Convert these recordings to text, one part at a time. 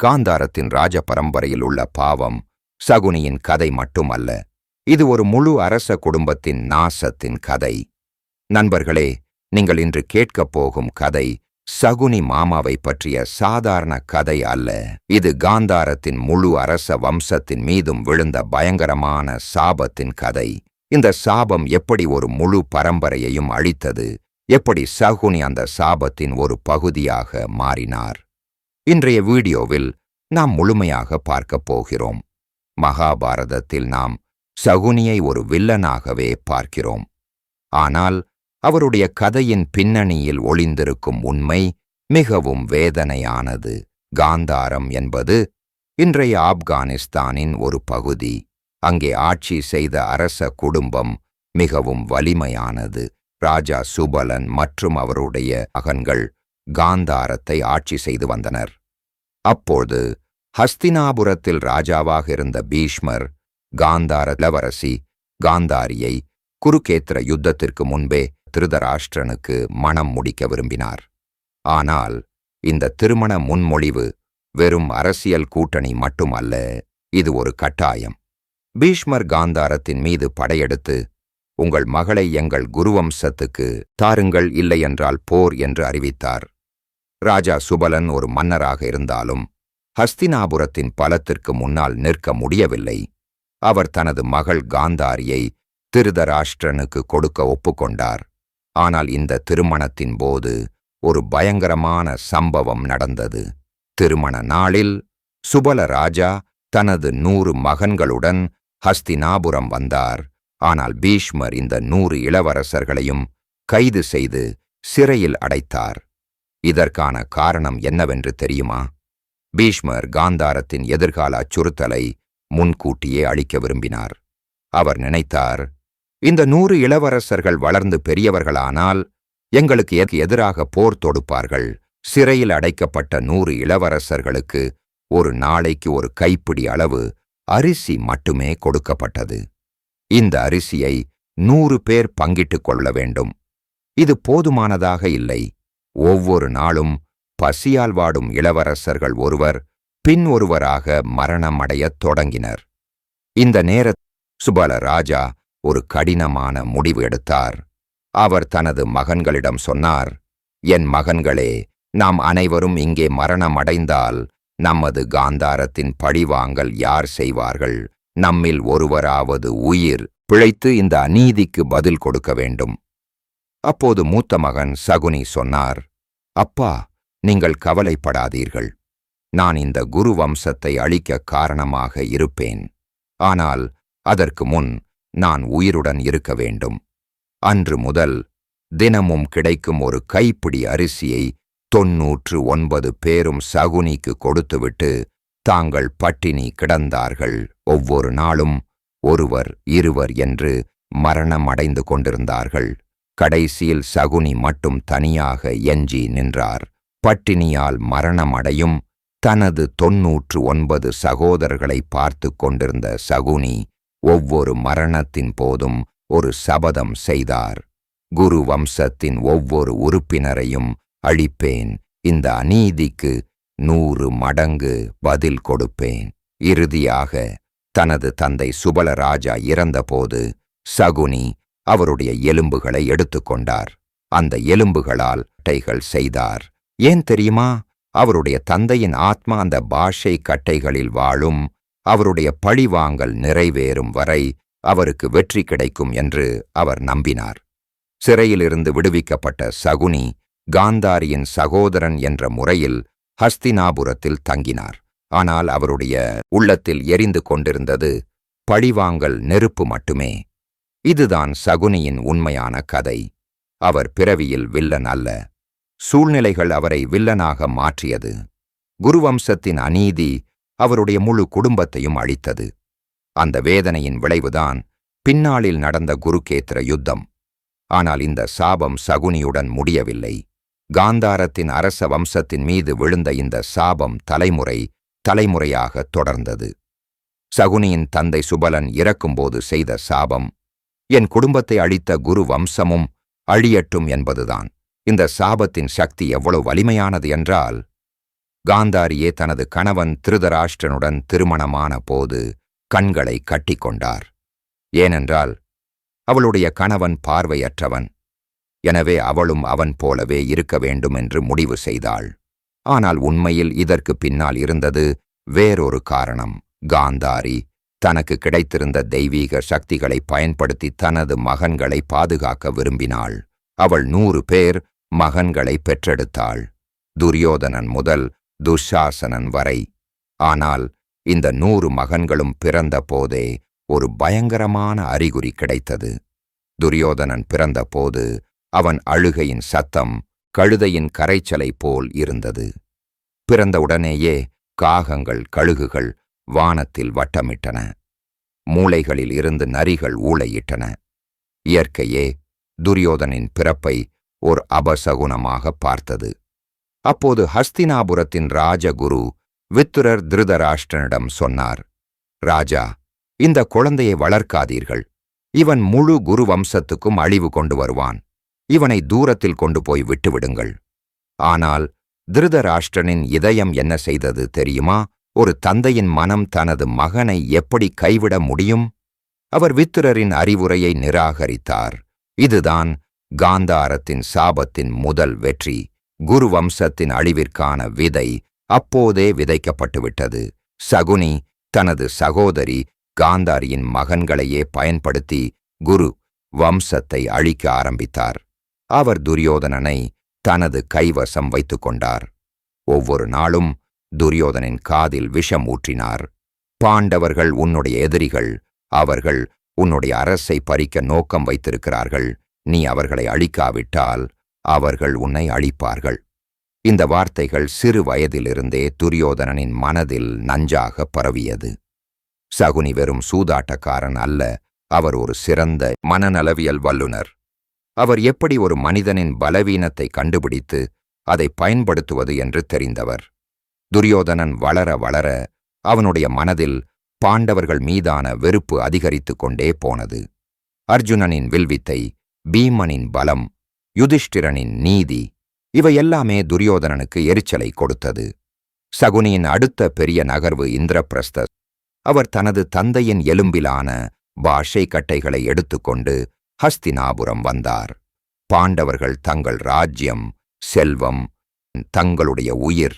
காந்தாரத்தின் ராஜ பரம்பரையில் உள்ள பாவம் சகுனியின் கதை மட்டுமல்ல இது ஒரு முழு அரச குடும்பத்தின் நாசத்தின் கதை. நண்பர்களே நீங்கள் இன்று கேட்கப் போகும் கதை சகுனி மாமாவை பற்றிய சாதாரண கதை அல்ல. இது காந்தாரத்தின் முழு அரச வம்சத்தின் மீதும் விழுந்த பயங்கரமான சாபத்தின் கதை. இந்த சாபம் எப்படி ஒரு முழு பரம்பரையையும் அழித்தது? எப்படி சகுனி அந்த சாபத்தின் ஒரு பகுதியாக மாறினார்? இன்றைய வீடியோவில் நாம் முழுமையாக பார்க்கப் போகிறோம். மகாபாரதத்தில் நாம் சகுனியை ஒரு வில்லனாகவே பார்க்கிறோம். ஆனால் அவருடைய கதையின் பின்னணியில் ஒளிந்திருக்கும் உண்மை மிகவும் வேதனையானது. காந்தாரம் என்பது இன்றைய ஆப்கானிஸ்தானின் ஒரு பகுதி. அங்கே ஆட்சி செய்த அரச குடும்பம் மிகவும் வலிமையானது. ராஜா சுபலன் மற்றும் அவருடைய மகன்கள் காந்தாரத்தை ஆட்சி செய்து வந்தனர். அப்போது ஹஸ்தினாபுரத்தில் ராஜாவாக இருந்த பீஷ்மர் காந்தார இளவரசி காந்தாரியை குருக்கேத்திர யுத்தத்திற்கு முன்பே திருதராஷ்டிரனுக்கு மணம் முடிக்க விரும்பினார். ஆனால் இந்த திருமண முன்மொழிவு வெறும் அரசியல் கூட்டணி மட்டுமல்ல இது ஒரு கட்டாயம். பீஷ்மர் காந்தாரத்தின் மீது படையெடுத்து உங்கள் மகளை எங்கள் குருவம்சத்துக்கு தாருங்கள் இல்லையென்றால் போர் என்று அறிவித்தார். ராஜா சுபலன் ஒரு மன்னராக இருந்தாலும் ஹஸ்தினாபுரத்தின் பலத்திற்கு முன்னால் நிற்க முடியவில்லை. அவர் தனது மகள் காந்தாரியை திருதராஷ்டிரனுக்கு கொடுக்க ஒப்புக்கொண்டார். ஆனால் இந்த திருமணத்தின் போது ஒரு பயங்கரமான சம்பவம் நடந்தது. திருமண நாளில் சுபல ராஜா தனது நூறு மகன்களுடன் ஹஸ்தினாபுரம் வந்தார். ஆனால் பீஷ்மர் இந்த நூறு இளவரசர்களையும் கைது செய்து சிறையில் அடைத்தார். இதற்கான காரணம் என்னவென்று தெரியுமா? பீஷ்மர் காந்தாரத்தின் எதிர்கால அச்சுறுத்தலை முன்கூட்டியே அளிக்க விரும்பினார். அவர் நினைத்தார் இந்த நூறு இளவரசர்கள் வளர்ந்து பெரியவர்களானால் எங்களுக்கு எதிராக போர் தொடுப்பார்கள். சிறையில் அடைக்கப்பட்ட நூறு இளவரசர்களுக்கு ஒரு நாளைக்கு ஒரு கைப்பிடி அளவு அரிசி மட்டுமே கொடுக்கப்பட்டது. இந்த அரிசியை நூறு பேர் பங்கிட்டுக் கொள்ள வேண்டும். இது போதுமானதாக இல்லை. ஒவ்வொரு நாளும் பசியால் வாடும் இளவரசர்கள் ஒருவர் பின் ஒருவராக மரணம் அடையத் தொடங்கினர். இந்த நேர சுபல ராஜா ஒரு கடினமான முடிவு எடுத்தார். அவர் தனது மகன்களிடம் சொன்னார் என் மகன்களே நாம் அனைவரும் இங்கே மரணம் அடைந்தால் நமது காந்தாரத்தின் பழிவாங்கல் யார் செய்வார்கள்? நம்மில் ஒருவராவது உயிர் பிழைத்து இந்த அநீதிக்கு பதில் கொடுக்க வேண்டும். அப்போது மூத்த மகன் சகுனி சொன்னார் அப்பா நீங்கள் கவலைப்படாதீர்கள். நான் இந்த குரு வம்சத்தை அழிக்க காரணமாக இருப்பேன். ஆனால் அதற்கு முன் நான் உயிருடன் இருக்க வேண்டும். அன்று முதல் தினமும் கிடைக்கும் ஒரு கைப்பிடி அரிசியை தொன்னூற்று ஒன்பது பேரும் சகுனிக்கு கொடுத்துவிட்டு தாங்கள் பட்டினி கிடந்தார்கள். ஒவ்வொரு நாளும் ஒருவர் இருவர் என்று மரணம் அடைந்து கொண்டிருந்தார்கள். கடைசியில் சகுனி மட்டும் தனியாக எஞ்சி நின்றார். பட்டினியால் மரணமடையும் தனது தொன்னூற்று ஒன்பது சகோதரர்களை பார்த்து கொண்டிருந்த சகுனி ஒவ்வொரு மரணத்தின் போதும் ஒரு சபதம் செய்தார். குரு வம்சத்தின் ஒவ்வொரு உறுப்பினரையும் அழிப்பேன். இந்த அநீதிக்கு நூறு மடங்கு பதில் கொடுப்பேன். இறுதியாக தனது தந்தை சுபலராஜா இறந்தபோது சகுனி அவருடைய எலும்புகளை எடுத்துக்கொண்டார். அந்த எலும்புகளால் கட்டைகள் செய்தார். ஏன் தெரியுமா? அவருடைய தந்தையின் ஆத்மா அந்த பாஷை கட்டைகளில் வாழும் அவருடைய பழிவாங்கல் நிறைவேறும் வரை அவருக்கு வெற்றி கிடைக்கும் என்று அவர் நம்பினார். சிறையிலிருந்து விடுவிக்கப்பட்ட சகுனி காந்தாரியின் சகோதரன் என்ற முறையில் ஹஸ்தினாபுரத்தில் தங்கினார். ஆனால் அவருடைய உள்ளத்தில் எரிந்து கொண்டிருந்தது பழிவாங்கல் நெருப்பு மட்டுமே. இதுதான் சகுனியின் உண்மையான கதை. அவர் பிறவியில் வில்லன் அல்ல. சூழ்நிலைகள் அவரை வில்லனாக மாற்றியது. குருவம்சத்தின் அநீதி அவருடைய முழு குடும்பத்தையும் அழித்தது. அந்த வேதனையின் விளைவுதான் பின்னாளில் நடந்த குருகேத்திர யுத்தம். ஆனால் இந்த சாபம் சகுனியுடன் முடியவில்லை. காந்தாரத்தின் அரச வம்சத்தின் மீது விழுந்த இந்த சாபம் தலைமுறை தலைமுறையாக தொடர்ந்தது. சகுனியின் தந்தை சுபலன் இறக்கும்போது செய்த சாபம் என் குடும்பத்தை அழித்த குரு வம்சமும் அழியட்டும் என்பதுதான். இந்த சாபத்தின் சக்தி எவ்வளவு வலிமையானது என்றால் காந்தாரியே தனது கணவன் திருதராஷ்டிரனுடன் திருமணமான போது கண்களை கட்டிக்கொண்டார் ஏனென்றால் அவளுடைய கணவன் பார்வையற்றவன். எனவே அவளும் அவன் போலவே இருக்க வேண்டும் என்று முடிவு செய்தாள். ஆனால் உண்மையில் இதற்கு பின்னால் இருந்தது வேறொரு காரணம். காந்தாரி தனக்கு கிடைத்திருந்த தெய்வீக சக்திகளை பயன்படுத்தி தனது மகன்களை பாதுகாக்க விரும்பினாள். அவள் நூறு பேர் மகன்களை பெற்றெடுத்தாள். துரியோதனன் முதல் துஷாசனன் வரை. ஆனால் இந்த நூறு மகன்களும் பிறந்த போதே ஒரு பயங்கரமான அறிகுறி கிடைத்தது. துரியோதனன் பிறந்தபோது அவன் அழுகையின் சத்தம் கழுதையின் கரைச்சலை போல் இருந்தது. பிறந்தவுடனேயே காகங்கள் கழுகுகள் வானத்தில் வட்டமிட்டன. மூளைகளில் இருந்து நரிகள் ஊளையிட்டன இயற்கையே துரியோதனின் பிறப்பை ஓர் அபசகுனமாக பார்த்தது. அப்போது ஹஸ்தினாபுரத்தின் ராஜகுரு வித்துரர் திருதராஷ்டனிடம் சொன்னார் ராஜா இந்த குழந்தையை வளர்க்காதீர்கள். இவன் முழு குரு வம்சத்துக்கும் அழிவு கொண்டு வருவான். இவனை தூரத்தில் கொண்டு போய் விட்டுவிடுங்கள். ஆனால் திருதராஷ்டிரனின் இதயம் என்ன செய்தது தெரியுமா? ஒரு தந்தையின் மனம் தனது மகனை எப்படி கைவிட முடியும்? அவர் வித்திரரின் அறிவுரையை நிராகரித்தார். இதுதான் காந்தாரத்தின் சாபத்தின் முதல் வெற்றி. குரு வம்சத்தின் அழிவிற்கான விதை அப்போதே விதைக்கப்பட்டுவிட்டது. சகுனி தனது சகோதரி காந்தாரியின் மகன்களையே பயன்படுத்தி குரு வம்சத்தை அழிக்க ஆரம்பித்தார். அவர் துரியோதனனை தனது கைவசம் வைத்துக் கொண்டார். ஒவ்வொரு நாளும் துரியோதனின் காதில் விஷம் ஊற்றினார். பாண்டவர்கள் உன்னுடைய எதிரிகள் அவர்கள் உன்னுடைய அரசை பறிக்க நோக்கம் வைத்திருக்கிறார்கள். நீ அவர்களை அழிக்காவிட்டால் அவர்கள் உன்னை அழிப்பார்கள். இந்த வார்த்தைகள் சிறு வயதிலிருந்தே துரியோதனனின் மனதில் நஞ்சாக பரவியது. சகுனி வெறும் சூதாட்டக்காரன் அல்ல அவர் ஒரு சிறந்த மனநலவியல் வல்லுனர் அவர் எப்படி ஒரு மனிதனின் பலவீனத்தை கண்டுபிடித்து அதை பயன்படுத்துவது என்று தெரிந்தவர். துரியோதனன் வளர வளர அவனுடைய மனதில் பாண்டவர்கள் மீதான வெறுப்பு அதிகரித்துக் கொண்டே போனது. அர்ஜுனனின் வில்வித்தை பீமனின் பலம் யுதிஷ்டிரனின் நீதி இவையெல்லாமே துரியோதனனுக்கு எரிச்சலை கொடுத்தது. சகுனியின் அடுத்த பெரிய நகர்வு இந்திரபிரஸ்த அவர் தனது தந்தையின் எலும்பிலான பாஷை கட்டைகளை எடுத்துக்கொண்டு ஹஸ்தினாபுரம் வந்தார். பாண்டவர்கள் தங்கள் ராஜ்யம் செல்வம் தங்களுடைய உயிர்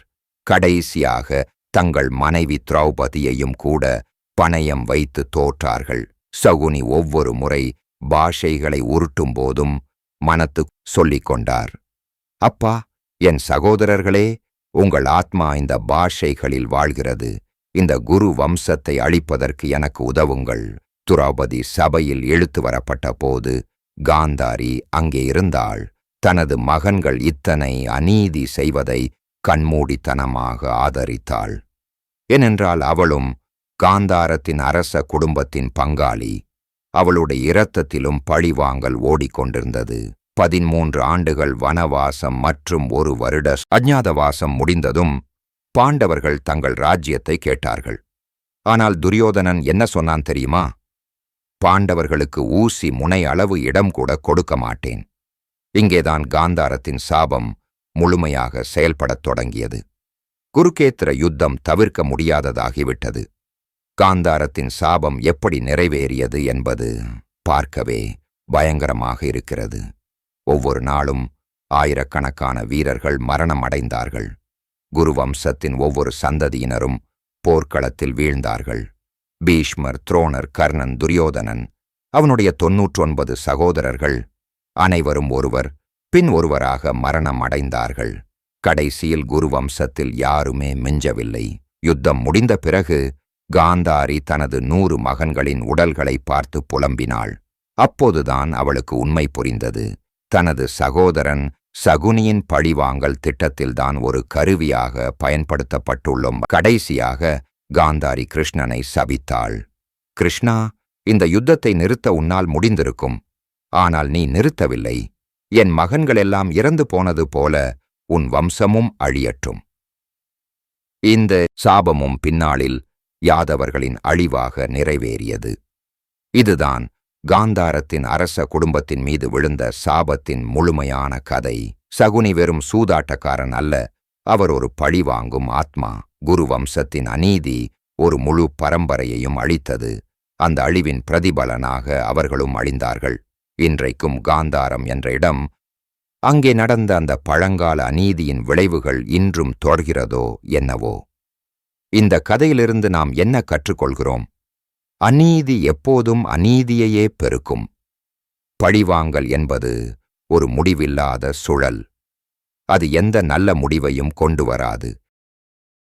கடைசியாக தங்கள் மனைவி திரௌபதியையும் கூட பணயம் வைத்து தோற்றார்கள். சகுனி ஒவ்வொரு முறை பாஷைகளை உருட்டும் போதும் மனத்து சொல்லிக் கொண்டார். அப்பா என் சகோதரர்களே உங்கள் ஆத்மா இந்த பாஷைகளில் வாழ்கிறது. இந்த குரு வம்சத்தை அழிப்பதற்கு எனக்கு உதவுங்கள். துரௌபதி சபையில் இழுத்து வரப்பட்ட போது காந்தாரி அங்கே இருந்தாள். தனது மகன்கள் இத்தனை அநீதி செய்வதை கண்மூடித்தனமாக ஆதரித்தாள். ஏனென்றால் அவளும் காந்தாரத்தின் அரச குடும்பத்தின் பங்காளி. அவளுடைய இரத்தத்திலும் பழிவாங்கல் ஓடிக்கொண்டிருந்தது. பதிமூன்று ஆண்டுகள் வனவாசம் மற்றும் ஒரு வருட அஜ்ஞாதவாசம் முடிந்ததும் பாண்டவர்கள் தங்கள் ராஜ்யத்தை கேட்டார்கள். ஆனால் துரியோதனன் என்ன சொன்னான் தெரியுமா? பாண்டவர்களுக்கு ஊசி முனை அளவு இடம் கூட கொடுக்க மாட்டேன். இங்கேதான் காந்தாரத்தின் சாபம் முழுமையாக செயல்படத் தொடங்கியது. குருக்கேத்திர யுத்தம் தவிர்க்க முடியாததாகிவிட்டது. காந்தாரத்தின் சாபம் எப்படி நிறைவேறியது என்பது பார்க்கவே பயங்கரமாக இருக்கிறது. ஒவ்வொரு நாளும் ஆயிரக்கணக்கான வீரர்கள் மரணம் அடைந்தார்கள் குருவம்சத்தின் ஒவ்வொரு சந்ததியினரும் போர்க்களத்தில் வீழ்ந்தார்கள். பீஷ்மர் துரோணர் கர்ணன் துரியோதனன் அவனுடைய தொன்னூற்றொன்பது சகோதரர்கள் அனைவரும் ஒருவர் பின் ஒருவராக மரணம் அடைந்தார்கள். கடைசியில் குருவம்சத்தில் யாருமே மிஞ்சவில்லை. யுத்தம் முடிந்த பிறகு காந்தாரி தனது நூறு மகன்களின் உடல்களை பார்த்து புலம்பினாள். அப்போதுதான் அவளுக்கு உண்மை புரிந்தது. தனது சகோதரன் சகுனியின் பழிவாங்கல் திட்டத்தில்தான் ஒரு கருவியாக பயன்படுத்தப்பட்டுள்ளும். கடைசியாக காந்தாரி கிருஷ்ணனை சபித்தாள். கிருஷ்ணா இந்த யுத்தத்தை நிறுத்த உன்னால் முடிந்திருக்கும். ஆனால் நீ நிறுத்தவில்லை. என் மகன்களெல்லாம் இறந்து போனது போல உன் வம்சமும் அழியட்டும். இந்த சாபமும் பின்னாளில் யாதவர்களின் அழிவாக நிறைவேறியது. இதுதான் காந்தாரத்தின் அரச குடும்பத்தின் மீது விழுந்த சாபத்தின் முழுமையான கதை. சகுனி வெறும் சூதாட்டக்காரன் அல்ல அவர் ஒரு பழிவாங்கும் ஆத்மா. குரு வம்சத்தின் அநீதி ஒரு முழு பரம்பரையையும் அழித்தது. அந்த அழிவின் பிரதிபலனாக அவர்களும் அழிந்தார்கள். இன்றைக்கும் காந்தாரம் என்ற இடம். அங்கே நடந்த அந்த பழங்கால அநீதியின் விளைவுகள் இன்றும் தொடர்கிறதோ என்னவோ? இந்த கதையிலிருந்து நாம் என்ன கற்றுக்கொள்கிறோம்? அநீதி எப்போதும் அநீதியையே பெருக்கும். பழிவாங்கல் என்பது ஒரு முடிவில்லாத சுழல். அது எந்த நல்ல முடிவையும் கொண்டு வராது.